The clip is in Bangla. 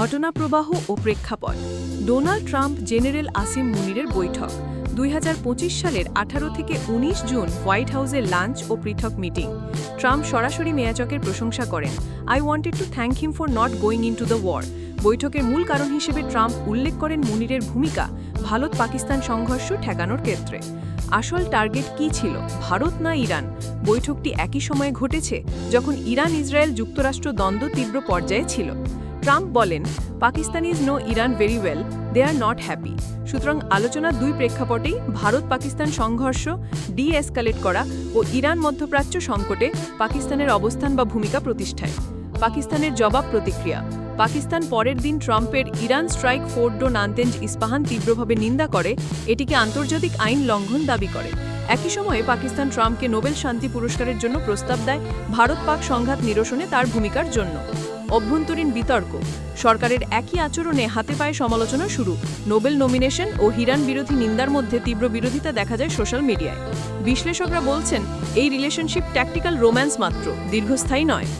ঘটনাপ্রবাহ ও প্রেক্ষাপট। ডোনাল্ড ট্রাম্প জেনারেল আসিম মুনিরের বৈঠক। দুই হাজার পঁচিশ সালের আঠারো থেকে ১৯ জুন হোয়াইট হাউসে লাঞ্চ ও পৃথক মিটিং। ট্রাম্প সরাসরি মেয়াচকের প্রশংসা করেন। I wanted to thank him for not going into the war বৈঠকের মূল কারণ হিসেবে ট্রাম্প উল্লেখ করেন মুনিরের ভূমিকা ভারত পাকিস্তান সংঘর্ষ ঠেকানোর ক্ষেত্রে। আসল টার্গেট কি ছিল, ভারত না ইরান? বৈঠকটি একই সময়ে ঘটেছে, যখন ইরান ইসরায়েল যুক্তরাষ্ট্র দ্বন্দ্ব তীব্র পর্যায়ে ছিল। ট্রাম্প বলেন Pakistan is know Iran very well, they are not happy. সুতরাং আলোচনার দুই প্রেক্ষাপটেই ভারত পাকিস্তান সংঘর্ষ ডি এসকালেট করা ও ইরান মধ্যপ্রাচ্য সংকটে পাকিস্তানের অবস্থান বা ভূমিকা প্রতিষ্ঠায়। পাকিস্তানের জবাব প্রতিক্রিয়া, পাকিস্তান পরের দিন ট্রাম্পের Iran strike Fordow Natanz Isfahan তীব্রভাবে নিন্দা করে, এটিকে আন্তর্জাতিক আইন লঙ্ঘন দাবি করে। একই সময়ে পাকিস্তান ট্রাম্পকে নোবেল শান্তি পুরস্কারের জন্য প্রস্তাব দেয় ভারত পাক সংঘাত নিরসনে তার ভূমিকার জন্য। অভ্যন্তরীণ বিতর্ক। সরকারের একই আচরণে হাতে পায়ে সমালোচনা শুরু। নোবেল নমিনেশন ও হিরান বিরোধী নিন্দার মধ্যে তীব্র বিরোধিতা দেখা যায় সোশ্যাল মিডিয়ায়। বিশ্লেষকরা বলছেন, এই রিলেশনশিপ ট্যাকটিক্যাল রোম্যান্স মাত্র, দীর্ঘস্থায়ী নয়।